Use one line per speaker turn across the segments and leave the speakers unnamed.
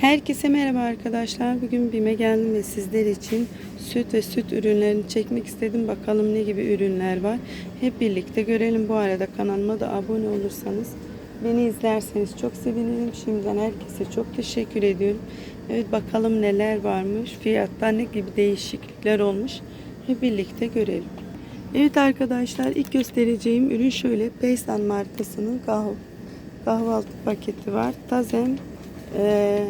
Herkese merhaba arkadaşlar. Bugün BİM'e geldim ve sizler için süt ve süt ürünlerini çekmek istedim. Bakalım ne gibi ürünler var. Hep birlikte görelim. Bu arada kanalıma da abone olursanız beni izlerseniz çok sevinirim. Şimdiden herkese çok teşekkür ediyorum. Evet bakalım neler varmış. Fiyatta ne gibi değişiklikler olmuş. Hep birlikte görelim. Evet arkadaşlar ilk göstereceğim ürün şöyle. Peysan markasının kahvaltı paketi var. Tazem ee,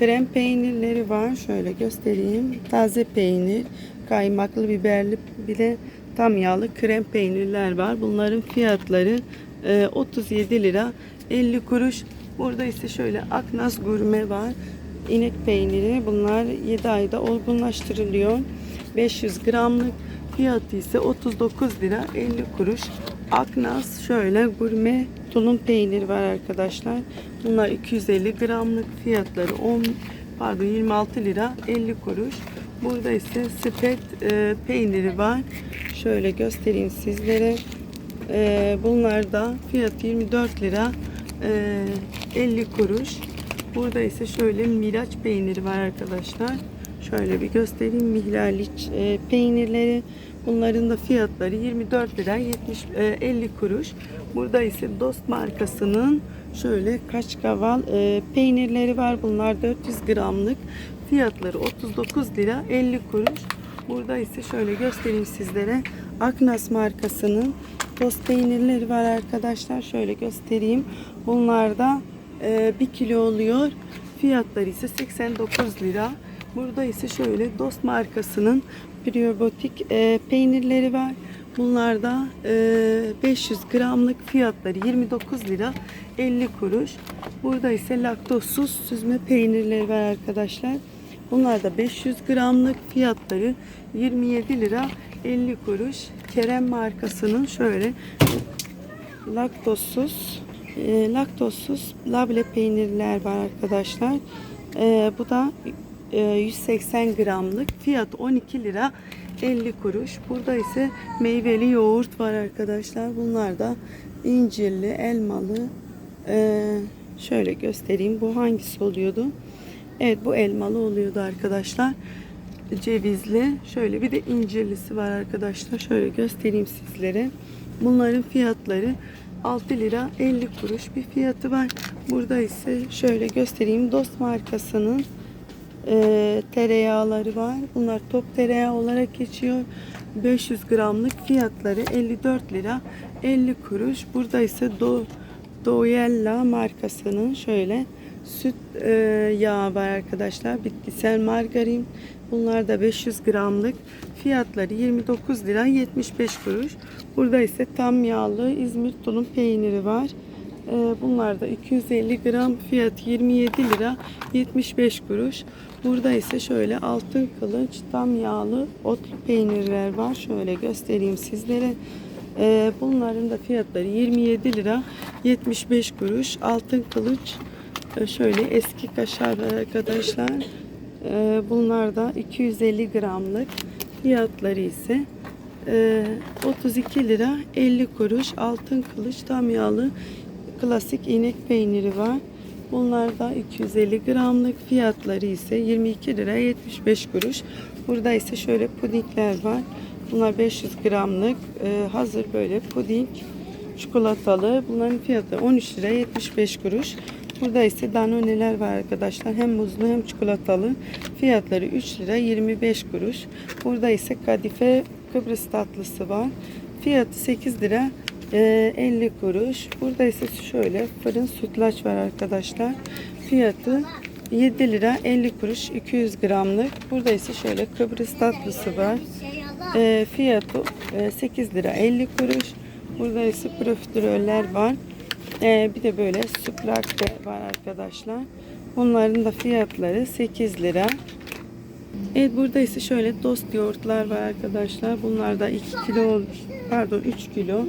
krem peynirleri var. Şöyle göstereyim. Taze peynir, kaymaklı, biberli bir de tam yağlı krem peynirler var. Bunların fiyatları e, 37 lira 50 kuruş. Burada ise şöyle Aknas gurme var. İnek peyniri. Bunlar 7 ayda olgunlaştırılıyor. 500 gramlık. Fiyatı ise 39 lira 50 kuruş. Aknas şöyle gurme tulum peyniri var arkadaşlar. Bunlar 250 gramlık fiyatları 10 pardon 26 lira 50 kuruş. Burada ise sepet e, peyniri var. Şöyle göstereyim sizlere. E, bunlar da fiyatı 24 lira e, 50 kuruş. Burada ise şöyle miraç peyniri var arkadaşlar. Şöyle bir göstereyim. Mihlaliç e, peynirleri. Bunların da fiyatları 24 lira 70 e, 50 kuruş. Burada ise Dost markasının şöyle kaşkaval e, peynirleri var. Bunlar 400 gramlık. Fiyatları 39 lira 50 kuruş. Burada ise şöyle göstereyim sizlere. Aknas markasının tost peynirleri var arkadaşlar. Şöyle göstereyim. Bunlar da e, 1 kilo oluyor. Fiyatları ise 89 lira. Burada ise şöyle Dost markasının probiyotik e, peynirleri var. Bunlar da e, 500 gramlık fiyatları 29 lira 50 kuruş. Burada ise laktozsuz süzme peynirleri var arkadaşlar. Bunlar da 500 gramlık fiyatları 27 lira 50 kuruş. Kerem markasının şöyle laktozsuz e, laktozsuz labne peynirler var arkadaşlar. E, bu da 180 gramlık fiyat 12 lira 50 kuruş. Burada ise meyveli yoğurt var arkadaşlar. Bunlar da incirli, elmalı. E, şöyle göstereyim. Bu hangisi oluyordu? Evet bu elmalı oluyordu arkadaşlar. Cevizli. Şöyle bir de incirlisi var arkadaşlar. Şöyle göstereyim sizlere. Bunların fiyatları 6 lira 50 kuruş bir fiyatı var. Burada ise şöyle göstereyim. Dost markasının e, tereyağları var. Bunlar top tereyağı olarak geçiyor. 500 gramlık fiyatları 54 lira 50 kuruş. Burada ise Do Doyella markasının şöyle süt e, yağı var arkadaşlar. Bitkisel margarin. Bunlar da 500 gramlık. Fiyatları 29 lira 75 kuruş. Burada ise tam yağlı İzmir tulum peyniri var. E, bunlar da 250 gram fiyat 27 lira 75 kuruş. Burada ise şöyle altın kılıç tam yağlı otlu peynirler var. Şöyle göstereyim sizlere. E, bunların da fiyatları 27 lira 75 kuruş. Altın kılıç e, şöyle eski kaşar arkadaşlar. E, bunlar da 250 gramlık. Fiyatları ise e, 32 lira 50 kuruş. Altın kılıç tam yağlı klasik inek peyniri var. Bunlar da 250 gramlık. Fiyatları ise 22 lira 75 kuruş. Burada ise şöyle pudingler var. Bunlar 500 gramlık. e, hazır böyle puding çikolatalı. Bunların fiyatı 13 lira 75 kuruş. Burada ise danoneler var arkadaşlar. Hem muzlu hem çikolatalı. Fiyatları 3 lira 25 kuruş. Burada ise kadife Kıbrıs tatlısı var. Fiyatı 8 lira e, 50 kuruş. Burada ise şöyle fırın sütlaç var arkadaşlar. Fiyatı 7 lira 50 kuruş 200 gramlık. Burada ise şöyle Kıbrıs tatlısı var. E, fiyatı e, 8 lira 50 kuruş. Burada ise profiteroller var. Ee, bir de böyle süplak de var arkadaşlar. Bunların da fiyatları 8 lira. Evet burada ise şöyle dost yoğurtlar var arkadaşlar. Bunlar da 2 kilo pardon 3 kilo.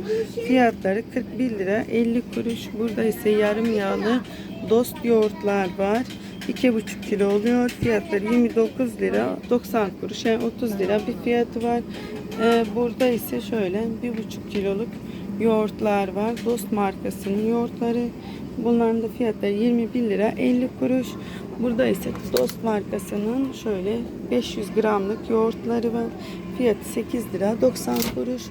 Fiyatları 41 lira 50 kuruş. Burada ise yarım yağlı dost yoğurtlar var. 2,5 kilo oluyor. Fiyatları 29 lira 90 kuruş. Yani 30 lira bir fiyatı var. Ee, burada ise şöyle 1,5 kiloluk yoğurtlar var. Dost markasının yoğurtları Bunların da fiyatları 21 lira 50 kuruş. Burada ise Dost markasının şöyle 500 gramlık yoğurtları var. Fiyatı 8 lira 90 kuruş.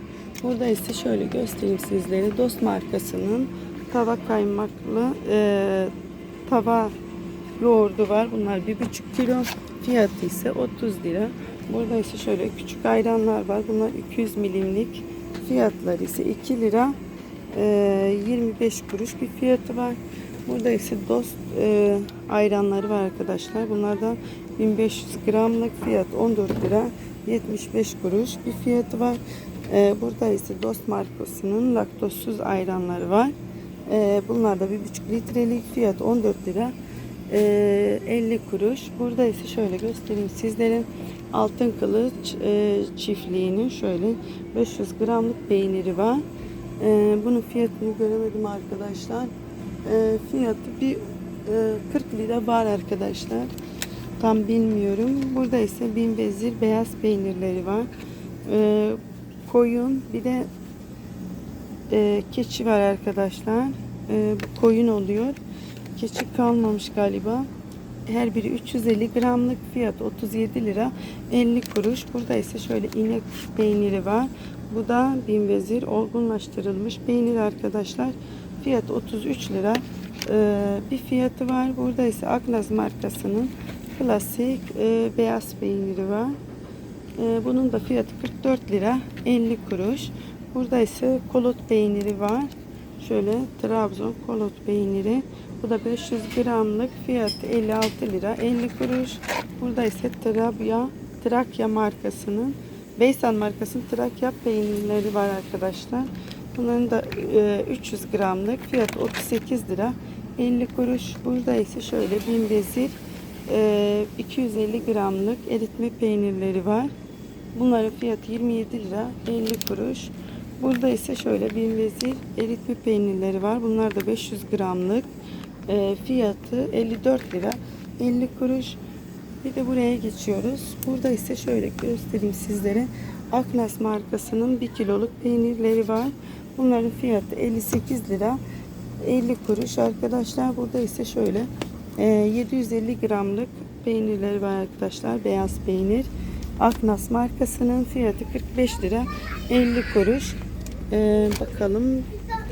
Burada ise şöyle göstereyim sizlere. Dost markasının tava kaymaklı e, tava yoğurdu var. Bunlar 1,5 kilo. Fiyatı ise 30 lira. Burada ise şöyle küçük ayranlar var. Bunlar 200 milimlik. Fiyatları ise 2 lira. e, 25 kuruş bir fiyatı var. Burada ise dost e, ayranları var arkadaşlar. Bunlardan 1500 gramlık fiyat 14 lira 75 kuruş bir fiyatı var. E, burada ise dost markasının laktozsuz ayranları var. E, bunlar da 1,5 litrelik fiyat 14 lira e, 50 kuruş. Burada ise şöyle göstereyim sizlere altın kılıç e, çiftliğinin şöyle 500 gramlık peyniri var. E, bunun fiyatını göremedim arkadaşlar. E, fiyatı bir e, 40 lira var arkadaşlar. Tam bilmiyorum. Burada ise bin vezir beyaz peynirleri var. E, koyun bir de e, keçi var arkadaşlar. E, bu koyun oluyor. Keçi kalmamış galiba. Her biri 350 gramlık fiyat 37 lira 50 kuruş. Burada ise şöyle inek peyniri var. Bu da bin vezir olgunlaştırılmış peynir arkadaşlar. Fiyat 33 lira. Ee, bir fiyatı var. Burada ise Aknaz markasının klasik e, beyaz peyniri var. Ee, bunun da fiyatı 44 lira 50 kuruş. Burada ise kolot peyniri var. Şöyle Trabzon kolot peyniri. Bu da 500 gramlık fiyatı 56 lira 50 kuruş. Burada ise Trabya, Trakya markasının Beysan markasının Trakya peynirleri var arkadaşlar. Bunların da e, 300 gramlık fiyatı 38 lira 50 kuruş. Burada ise şöyle bin vezir e, 250 gramlık eritme peynirleri var. Bunların fiyatı 27 lira 50 kuruş. Burada ise şöyle bin vezir eritme peynirleri var. Bunlar da 500 gramlık. E, fiyatı 54 lira 50 kuruş. Bir de buraya geçiyoruz. Burada ise şöyle göstereyim sizlere. Aknas markasının 1 kiloluk peynirleri var. Bunların fiyatı 58 lira 50 kuruş arkadaşlar. Burada ise şöyle e, 750 gramlık peynirleri var arkadaşlar. Beyaz peynir. Aknas markasının fiyatı 45 lira 50 kuruş. E, bakalım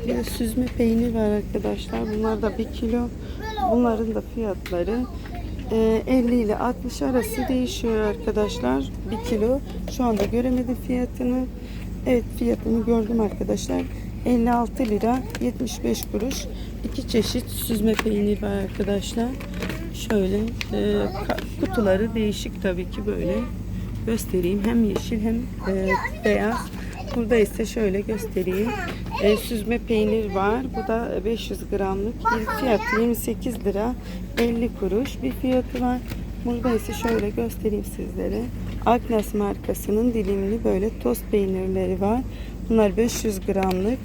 bir de süzme peynir var arkadaşlar. Bunlar da 1 kilo. Bunların da fiyatları e, 50 ile 60 arası değişiyor arkadaşlar. 1 kilo. Şu anda göremedim fiyatını. Evet fiyatını gördüm arkadaşlar. 56 lira 75 kuruş. İki çeşit süzme peynir var arkadaşlar. Şöyle e, kutuları değişik tabii ki böyle göstereyim. Hem yeşil hem e, beyaz. Burada ise şöyle göstereyim. E, süzme peynir var. Bu da 500 gramlık. Bir fiyatı 28 lira 50 kuruş bir fiyatı var. Burada ise şöyle göstereyim sizlere. Agnes markasının dilimli böyle tost peynirleri var. Bunlar 500 gramlık.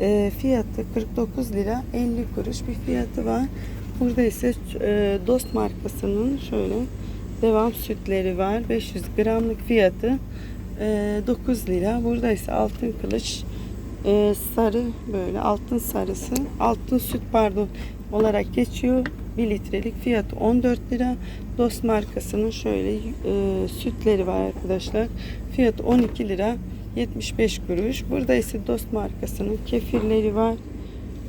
E, fiyatı 49 lira 50 kuruş bir fiyatı var. Burada ise e, Dost markasının şöyle devam sütleri var. 500 gramlık fiyatı e, 9 lira. Burada ise altın kılıç e, sarı böyle altın sarısı altın süt pardon olarak geçiyor. 1 litrelik fiyatı 14 lira. Dost markasının şöyle e, sütleri var arkadaşlar. Fiyatı 12 lira 75 kuruş. Burada ise Dost markasının kefirleri var.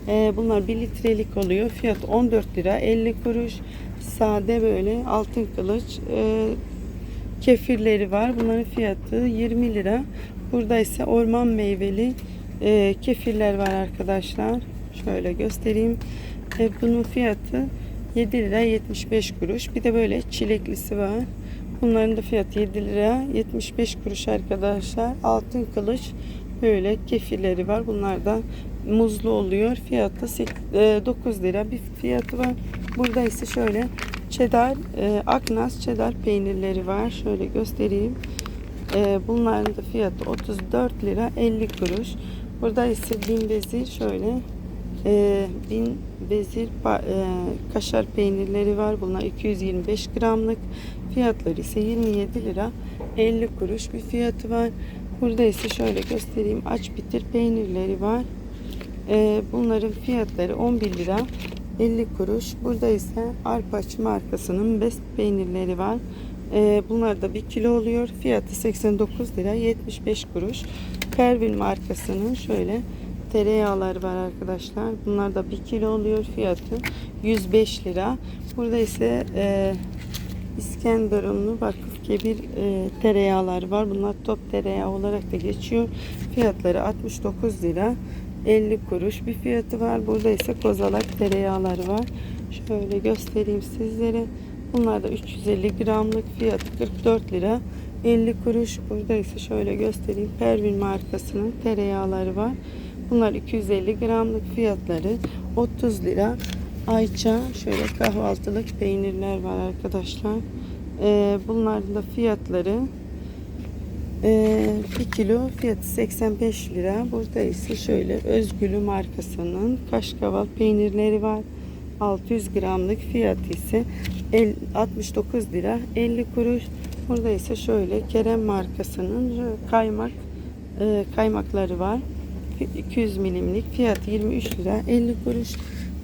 E, bunlar 1 litrelik oluyor. Fiyatı 14 lira 50 kuruş. Sade böyle altın kılıç e, kefirleri var. Bunların fiyatı 20 lira. Burada ise orman meyveli e, kefirler var arkadaşlar. Şöyle göstereyim. E, bunun fiyatı 7 lira 75 kuruş. Bir de böyle çileklisi var. Bunların da fiyatı 7 lira 75 kuruş arkadaşlar. Altın kılıç böyle kefirleri var. Bunlar da muzlu oluyor. Fiyatı sek- e, 9 lira bir fiyatı var. Burada ise şöyle cheddar, e, Aknas cheddar peynirleri var. Şöyle göstereyim. E, bunların da fiyatı 34 lira 50 kuruş. Burada ise bin vezir şöyle e, bin vezir e, kaşar peynirleri var. Bunlar 225 gramlık. Fiyatları ise 27 lira 50 kuruş bir fiyatı var. Burada ise şöyle göstereyim. Aç bitir peynirleri var. E, bunların fiyatları 11 lira 50 kuruş. Burada ise Arpaç markasının best peynirleri var. Ee, bunlar da 1 kilo oluyor. Fiyatı 89 lira 75 kuruş. Pervin markasının şöyle tereyağları var arkadaşlar. Bunlar da 1 kilo oluyor. Fiyatı 105 lira. Burada ise e, İskenderunlu Vakıf Kebir e, tereyağlar var. Bunlar top tereyağı olarak da geçiyor. Fiyatları 69 lira 50 kuruş bir fiyatı var. Burada ise kozalak tereyağları var. Şöyle göstereyim sizlere. Bunlar da 350 gramlık fiyatı 44 lira 50 kuruş. Burada ise şöyle göstereyim. Pervin markasının tereyağları var. Bunlar 250 gramlık fiyatları 30 lira. Ayça şöyle kahvaltılık peynirler var arkadaşlar. Ee, bunların da fiyatları ee, 1 kilo fiyatı 85 lira. Burada ise şöyle Özgülü markasının kaşkaval peynirleri var. 600 gramlık fiyatı ise el- 69 lira 50 kuruş. Burada ise şöyle Kerem markasının kaymak e, kaymakları var. 200 milimlik fiyatı 23 lira 50 kuruş.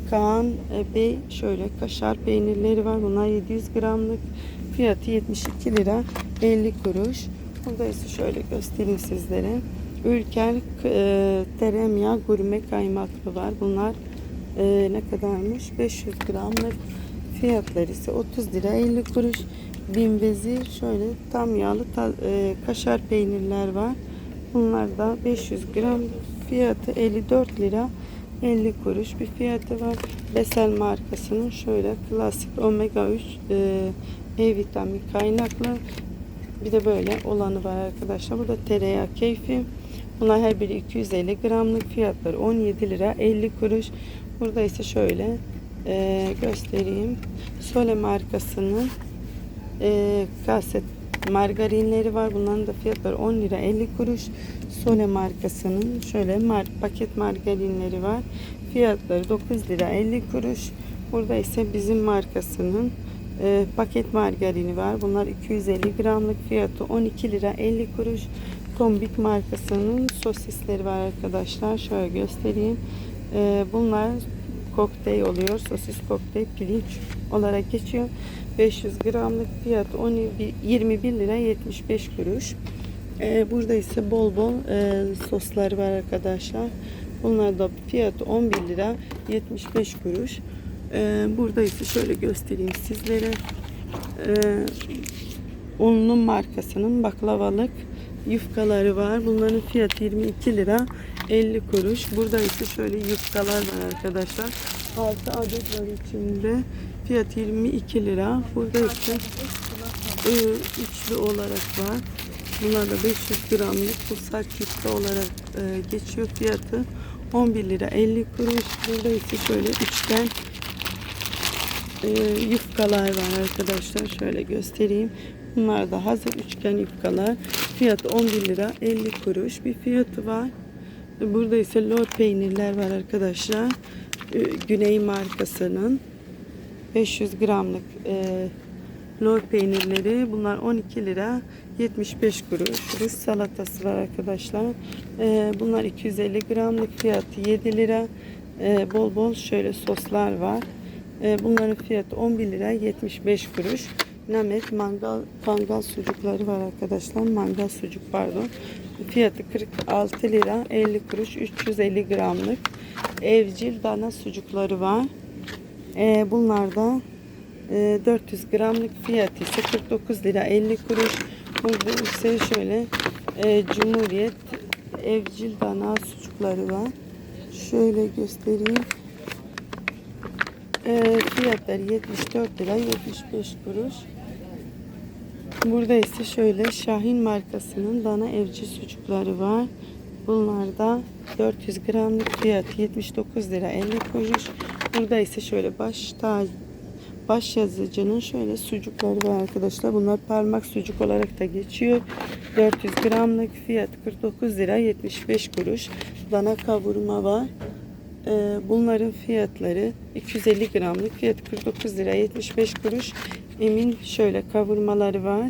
Kaan e, Bey şöyle kaşar peynirleri var. Bunlar 700 gramlık. Fiyatı 72 lira 50 kuruş. Burada ise şöyle göstereyim sizlere. Ülker e, teremya gurme kaymaklı var. Bunlar e, ne kadarmış? 500 gramlık. Fiyatları ise 30 lira 50 kuruş. Binbezi şöyle tam yağlı ta- e, kaşar peynirler var. Bunlar da 500 gram fiyatı 54 lira 50 kuruş bir fiyatı var. Besel markasının şöyle klasik omega 3 e, E vitamin kaynaklı bir de böyle olanı var arkadaşlar. Burada tereyağı keyfi. Bunlar her biri 250 gramlık fiyatları 17 lira 50 kuruş. Burada ise şöyle e, göstereyim. Sole markasının e, kaset margarinleri var. Bunların da fiyatları 10 lira 50 kuruş. Sole markasının şöyle mar paket margarinleri var. Fiyatları 9 lira 50 kuruş. Burada ise bizim markasının e, paket margarini var. Bunlar 250 gramlık fiyatı 12 lira 50 kuruş. Tombik markasının sosisleri var arkadaşlar. Şöyle göstereyim. E, bunlar kokteyl oluyor. Sosis kokteyl pirinç olarak geçiyor. 500 gramlık fiyatı 12 21 lira 75 kuruş. Ee, burada ise bol bol e, soslar var arkadaşlar. Bunlar da fiyatı 11 lira 75 kuruş. Ee, burada ise şöyle göstereyim sizlere. Ee, unlu markasının baklavalık yufkaları var. Bunların fiyatı 22 lira 50 kuruş. Burada ise şöyle yufkalar var arkadaşlar. 6 adet var içinde. Fiyat 22 lira. Burada ise e, üçlü olarak var. Bunlar da 500 gramlık bu yufka olarak e, geçiyor. Fiyatı 11 lira 50 kuruş. Burada ise şöyle üçgen e, yufkalar var arkadaşlar. Şöyle göstereyim. Bunlar da hazır üçgen yufkalar. Fiyatı 11 lira 50 kuruş bir fiyatı var. Burada ise lor peynirler var arkadaşlar. E, Güney markasının 500 gramlık e, lor peynirleri. Bunlar 12 lira 75 kuruş. Rus salatası var arkadaşlar. E, bunlar 250 gramlık fiyatı 7 lira. E, bol bol şöyle soslar var. E, bunların fiyatı 11 lira 75 kuruş. Namet mangal kangal sucukları var arkadaşlar. Mangal sucuk pardon. Fiyatı 46 lira 50 kuruş 350 gramlık. Evcil dana sucukları var. E, bunlar da 400 gramlık fiyatı ise 49 lira 50 kuruş. Burada ise şöyle e, Cumhuriyet evcil dana sucukları var. Şöyle göstereyim. E, fiyatları 74 lira 75 kuruş. Burada ise şöyle Şahin markasının dana evcil sucukları var. Bunlar da 400 gramlık fiyat 79 lira 50 kuruş. Burada ise şöyle baş tac baş yazıcının şöyle sucukları var arkadaşlar. Bunlar parmak sucuk olarak da geçiyor. 400 gramlık fiyat 49 lira 75 kuruş. Dana kavurma var. Ee, bunların fiyatları 250 gramlık fiyatı 49 lira 75 kuruş. Emin şöyle kavurmaları var.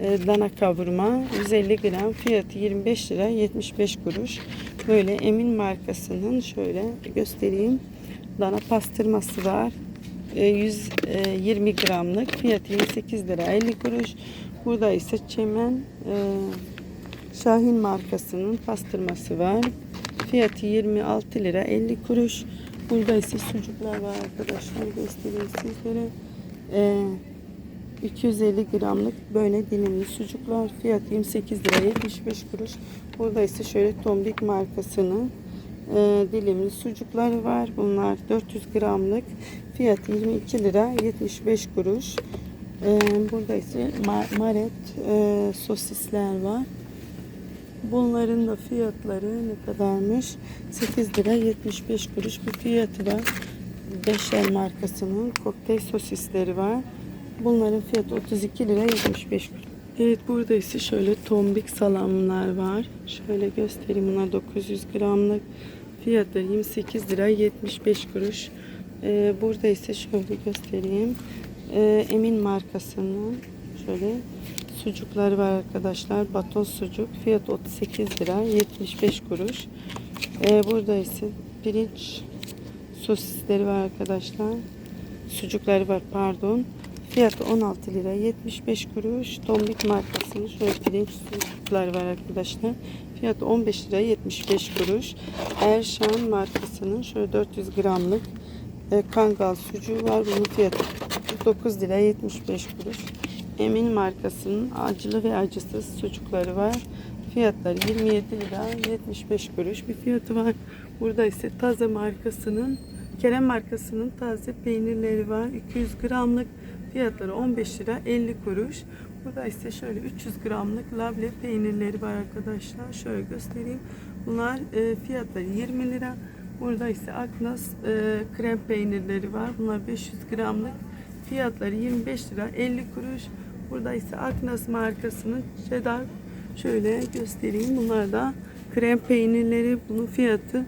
Ee, dana kavurma 150 gram fiyatı 25 lira 75 kuruş. Böyle Emin markasının şöyle göstereyim. dana pastırması var. E, 120 gramlık. Fiyatı 28 lira 50 kuruş. Burada ise Çemen e, Şahin markasının pastırması var. Fiyatı 26 lira 50 kuruş. Burada ise sucuklar var arkadaşlar. Göstereyim sizlere. E, 250 gramlık böyle dilimli sucuklar. Fiyat 28 lira 75 kuruş. Burada ise şöyle Tombik markasının e, dilimli sucukları var. Bunlar 400 gramlık. Fiyat 22 lira 75 kuruş. E, burada ise ma- maret e, sosisler var. Bunların da fiyatları ne kadarmış? 8 lira 75 kuruş bir fiyatı var. Beşer markasının kokteyl sosisleri var. Bunların fiyatı 32 lira 75 kuruş. Evet burada ise şöyle tombik salamlar var. Şöyle göstereyim bunlar 900 gramlık. Fiyatları 28 lira 75 kuruş. Ee, burada ise şöyle göstereyim. Ee, Emin markasının şöyle sucukları var arkadaşlar. Baton sucuk. Fiyat 38 lira 75 kuruş. Ee, burada ise pirinç sosisleri var arkadaşlar. Sucukları var pardon. Fiyatı 16 lira 75 kuruş. Tombik markasının şöyle pirinç sucukları var arkadaşlar. Fiyatı 15 lira 75 kuruş. Erşan markasının şöyle 400 gramlık e, kangal sucuğu var. Bunun fiyatı 49 lira 75 kuruş. Emin markasının acılı ve acısız sucukları var. Fiyatları 27 lira 75 kuruş bir fiyatı var. Burada ise Taze markasının Kerem markasının taze peynirleri var. 200 gramlık fiyatları 15 lira 50 kuruş. Burada ise şöyle 300 gramlık labne peynirleri var arkadaşlar. Şöyle göstereyim. Bunlar e, fiyatları 20 lira. Burada ise Aknas e, krem peynirleri var. Bunlar 500 gramlık. Fiyatları 25 lira 50 kuruş. Burada ise Aknas markasının cheddar şöyle göstereyim. Bunlar da krem peynirleri. Bunun fiyatı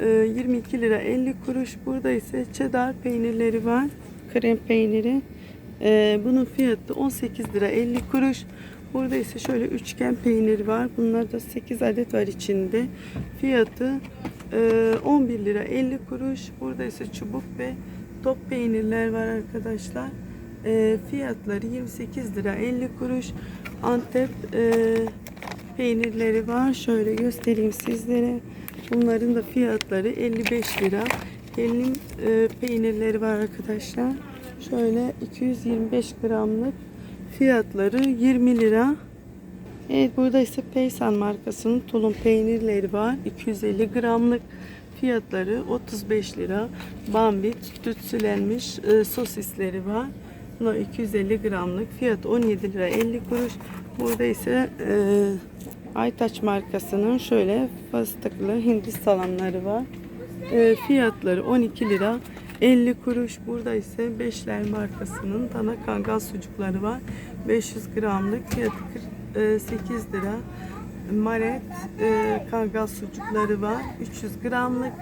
e, 22 lira 50 kuruş. Burada ise cheddar peynirleri var. Krem peyniri. E, bunun fiyatı 18 lira 50 kuruş. Burada ise şöyle üçgen peynir var. Bunlar da 8 adet var içinde. Fiyatı 11 lira 50 kuruş. Burada ise çubuk ve top peynirler var arkadaşlar. E, fiyatları 28 lira 50 kuruş. Antep e, peynirleri var. Şöyle göstereyim sizlere. Bunların da fiyatları 55 lira. Hellim e, peynirleri var arkadaşlar. Şöyle 225 gramlık fiyatları 20 lira. Evet burada ise Peysan markasının tulum peynirleri var. 250 gramlık fiyatları 35 lira. Bambi tütsülenmiş e, sosisleri var. Bunlar 250 gramlık fiyat 17 lira 50 kuruş. Burada ise e, Aytaç markasının şöyle fıstıklı hindi salamları var. E, fiyatları 12 lira 50 kuruş. Burada ise Beşler markasının dana kangal sucukları var. 500 gramlık fiyatı 48 lira. Maret e, kangal sucukları var. 300 gramlık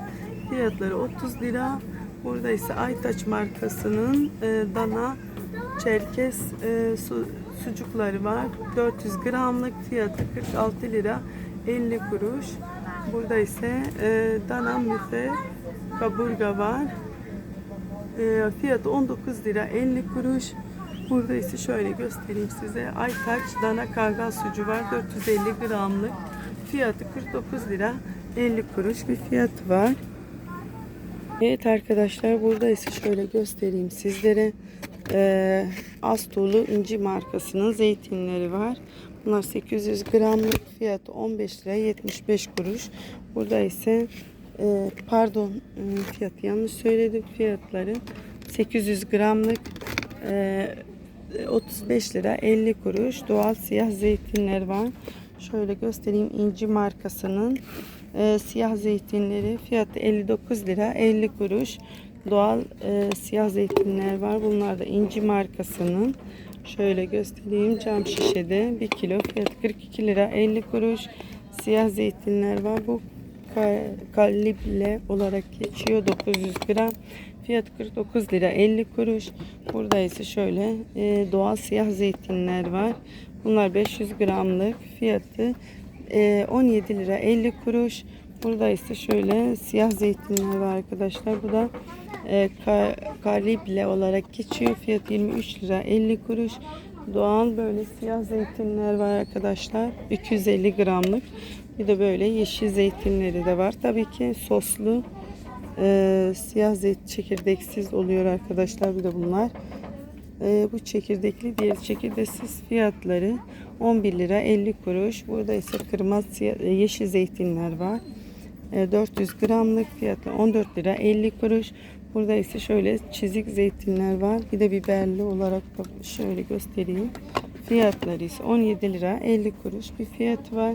fiyatları 30 lira. Burada ise Aytaç markasının e, dana çerkez e, su, sucukları var. 400 gramlık fiyatı 46 lira 50 kuruş. Burada ise e, dana müfe kaburga var. E, fiyatı 19 lira 50 kuruş. Burada ise şöyle göstereyim size. Aytaç dana kangal sucuğu var. 450 gramlık. Fiyatı 49 lira 50 kuruş bir fiyatı var. Evet arkadaşlar burada ise şöyle göstereyim sizlere. Ee, Astolu inci markasının zeytinleri var. Bunlar 800 gramlık fiyatı 15 lira 75 kuruş. Burada ise e, pardon e, fiyat yanlış söyledim fiyatları 800 gramlık e, 35 lira 50 kuruş doğal siyah zeytinler var. Şöyle göstereyim inci markasının e, siyah zeytinleri fiyatı 59 lira 50 kuruş. Doğal e, siyah zeytinler var. Bunlar da inci markasının. Şöyle göstereyim cam şişede 1 kilo fiyatı 42 lira 50 kuruş. Siyah zeytinler var. Bu ka- kalible olarak geçiyor 900 gram. Fiyat 49 lira 50 kuruş. Burada ise şöyle e, doğal siyah zeytinler var. Bunlar 500 gramlık fiyatı e, 17 lira 50 kuruş. Burada ise şöyle siyah zeytinler var arkadaşlar. Bu da e, ka- kalible olarak geçiyor. Fiyat 23 lira 50 kuruş. Doğal böyle siyah zeytinler var arkadaşlar. 250 gramlık. Bir de böyle yeşil zeytinleri de var. Tabii ki soslu e, siyah zeytin çekirdeksiz oluyor arkadaşlar. Bir de bunlar. E, bu çekirdekli diğer çekirdeksiz fiyatları 11 lira 50 kuruş. Burada ise kırmızı siyah- e, yeşil zeytinler var. E, 400 gramlık fiyatı 14 lira 50 kuruş. Burada ise şöyle çizik zeytinler var. Bir de biberli olarak da şöyle göstereyim. Fiyatları ise 17 lira 50 kuruş bir fiyat var.